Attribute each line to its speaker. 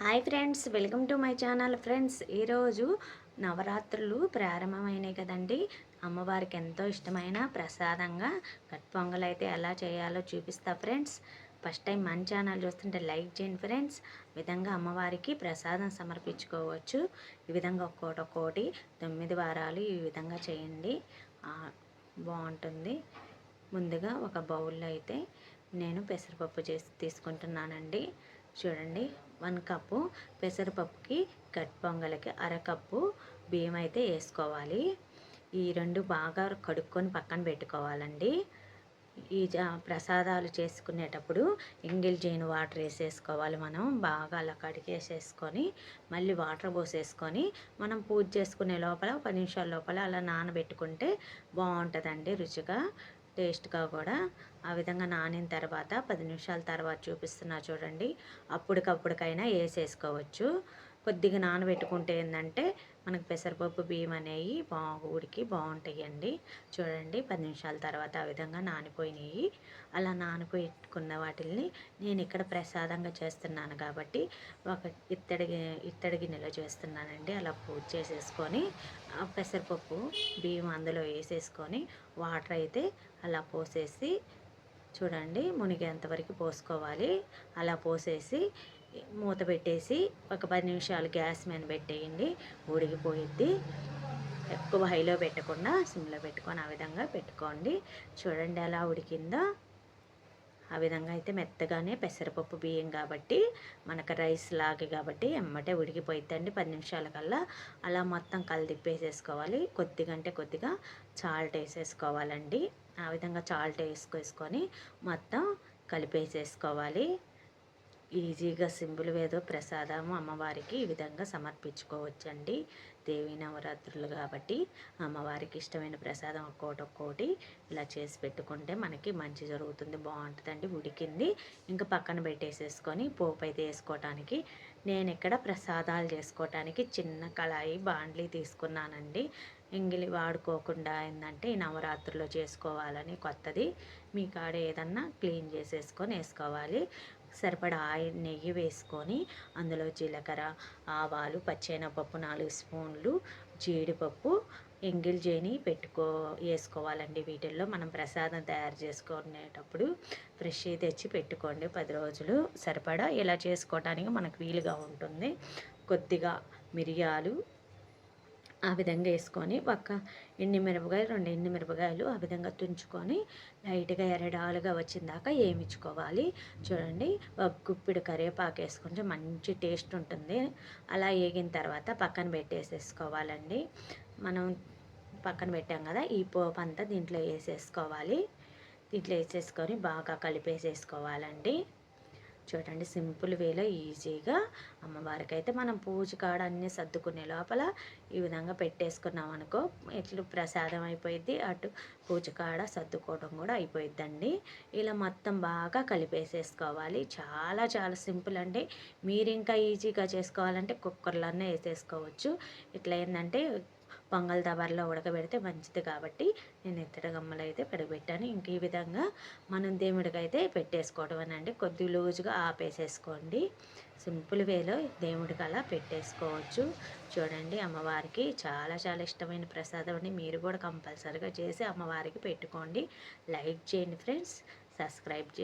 Speaker 1: Hi friends welcome to my channel. Friends ఈరోజు నవరాత్రులు ప్రారంభమైనాయి కదండి. అమ్మవారికి ఎంతో ఇష్టమైన ప్రసాదంగా కట్ పొంగల్ అయితే ఎలా చేయాలో చూపిస్తా ఫ్రెండ్స్. ఫస్ట్ టైం మన ఛానల్ చూస్తుంటే లైక్ చేయండి ఫ్రెండ్స్. విధంగా అమ్మవారికి ప్రసాదం సమర్పించుకోవచ్చు. ఈ విధంగా ఒక్కోటి ఒక్కోటి తొమ్మిది వారాలు ఈ విధంగా చేయండి. బాగుంటుంది. ముందుగా ఒక బౌల్లో అయితే నేను పెసరపప్పు చేసి తీసుకుంటున్నానండి. చూడండి. వన్ కప్పు పెసరపప్పుకి గట్ పొంగలకి అరకప్పు బియ్యం అయితే వేసుకోవాలి. ఈ రెండు బాగా కడుక్కొని పక్కన పెట్టుకోవాలండి. ఈ ప్రసాదాలు చేసుకునేటప్పుడు ఎంగిల్ జైన్ వాటర్ వేసేసుకోవాలి మనం. బాగా అలా కడిగేసేసుకొని మళ్ళీ వాటర్ పోసేసుకొని మనం పూజ చేసుకునే లోపల పది నిమిషాల లోపల అలా నానబెట్టుకుంటే బాగుంటుందండి రుచిగా. టేస్ట్గా కూడా ఆ విధంగా నానిన తర్వాత పది నిమిషాల తర్వాత చూపిస్తున్నా చూడండి. అప్పటికప్పుడికైనా వేసేసుకోవచ్చు. కొద్దిగా నానబెట్టుకుంటే ఏంటంటే మనకు పెసరపప్పు బియ్యం అనేవి బాగా ఉడికి బాగుంటాయండి. చూడండి పది నిమిషాల తర్వాత ఆ విధంగా నానిపోయినాయి. అలా నానిపోయికున్న వాటిల్ని నేను ఇక్కడ ప్రసాదంగా చేస్తున్నాను కాబట్టి ఒక ఇత్తడి ఇత్తడి గిన్నెలో చేస్తున్నానండి. అలా పూజ చేసేసుకొని ఆ పెసరపప్పు బియ్యం అందులో వేసేసుకొని వాటర్ అయితే అలా పోసేసి చూడండి మునిగేంతవరకు పోసుకోవాలి. అలా పోసేసి మూత పెట్టేసి ఒక పది నిమిషాలు గ్యాస్ మీద పెట్టేయండి. ఉడికిపోయిద్ది. ఎక్కువ హైలో పెట్టకుండా సిమ్లో పెట్టుకొని ఆ విధంగా పెట్టుకోండి. చూడండి ఎలా ఉడికిందో? ఆ విధంగా అయితే మెత్తగానే పెసరపప్పు బియ్యం కాబట్టి మనకు రైస్ లాగే కాబట్టి ఎమ్మటే ఉడికిపోయిద్దండి పది నిమిషాల కల్లా. అలా మొత్తం కలిదిప్పేసేసుకోవాలి కొద్దిగా అంటే కొద్దిగా చాల్ట్ వేసేసుకోవాలండి. ఆ విధంగా చాల్ట్ వేసుకేసుకొని మొత్తం కలిపేసేసుకోవాలి. ఈజీగా సింపుల్ ఏదో ప్రసాదము అమ్మవారికి ఈ విధంగా సమర్పించుకోవచ్చండి. దేవి నవరాత్రులు కాబట్టి అమ్మవారికి ఇష్టమైన ప్రసాదం ఒక్కోటి ఒక్కోటి ఇలా చేసి పెట్టుకుంటే మనకి మంచి జరుగుతుంది బాగుంటుందండి ఉడికింది. ఇంకా పక్కన పెట్టేసేసుకొని పోపు అయితే వేసుకోవటానికి నేను ఇక్కడ ప్రసాదాలు చేసుకోవటానికి చిన్న కళాయి బాండ్లీ తీసుకున్నానండి. ఎంగిలి వాడుకోకుండా ఏంటంటే ఈ నవరాత్రుల్లో చేసుకోవాలని కొత్తది. మీ కాడ ఏదన్నా క్లీన్ చేసేసుకొని వేసుకోవాలి. సరిపడా ఆయిల్ నెయ్యి వేసుకొని అందులో జీలకర్ర ఆవాలు పచ్చెనపప్పు నాలుగు స్పూన్లు జీడిపప్పు ఎంగిల్ చేని పెట్టుకో వేసుకోవాలండి. వీటిల్లో మనం ప్రసాదం తయారు చేసుకునేటప్పుడు ఫ్రెష్ తెచ్చి పెట్టుకోండి పది రోజులు. సరిపడా ఇలా చేసుకోవడానికి మనకు వీలుగా ఉంటుంది. కొద్దిగా మిరియాలు ఆ విధంగా వేసుకొని ఒక ఎండి మిరపకాయలు రెండు ఎండి మిరపకాయలు ఆ విధంగా తుంచుకొని లైట్గా ఎరడాలుగా వచ్చిందాక వేయించుకోవాలి చూడండి ఒక గుప్పిడి కరివేపాకు వేసుకుంటే మంచి టేస్ట్ ఉంటుంది. అలా వేగిన తర్వాత పక్కన పెట్టేసేసుకోవాలండి. మనం పక్కన పెట్టాం కదా ఈ పోపు అంతా దీంట్లో వేసేసుకోవాలి. దీంట్లో వేసేసుకొని బాగా కలిపేసేసుకోవాలండి. చూడండి సింపుల్ వేలో ఈజీగా అమ్మవారికి అయితే మనం పూజ కాడ అన్నీ సర్దుకునే లోపల ఈ విధంగా పెట్టేసుకున్నాం అనుకో ఇట్లు ప్రసాదం అయిపోయిద్ది అటు పూజ కాడ సర్దుకోవడం కూడా అయిపోయిద్దండి. ఇలా మొత్తం బాగా కలిపేసేసుకోవాలి. చాలా చాలా సింపుల్ అండి. మీరు ఇంకా ఈజీగా చేసుకోవాలంటే కుక్కర్లోనే వేసేసుకోవచ్చు. ఇట్లా ఏంటంటే పొంగల్ దబార్లో ఉడకబెడితే మంచిది కాబట్టి నేను ఇత్తడి గమ్మలు అయితే కడిగిపెట్టాను ఇంక ఈ విధంగా మనం దేవుడికైతే అయితే పెట్టేసుకోవడం అండి కొద్ది లూజుగా ఆపేసేసుకోండి. సింపుల్ వేలో దేవుడికి అలా పెట్టేసుకోవచ్చు. చూడండి అమ్మవారికి చాలా చాలా ఇష్టమైన ప్రసాదం అండి. మీరు కూడా కంపల్సరీగా చేసి అమ్మవారికి పెట్టుకోండి. లైక్ చేయండి ఫ్రెండ్స్. సబ్స్క్రైబ్ చేయండి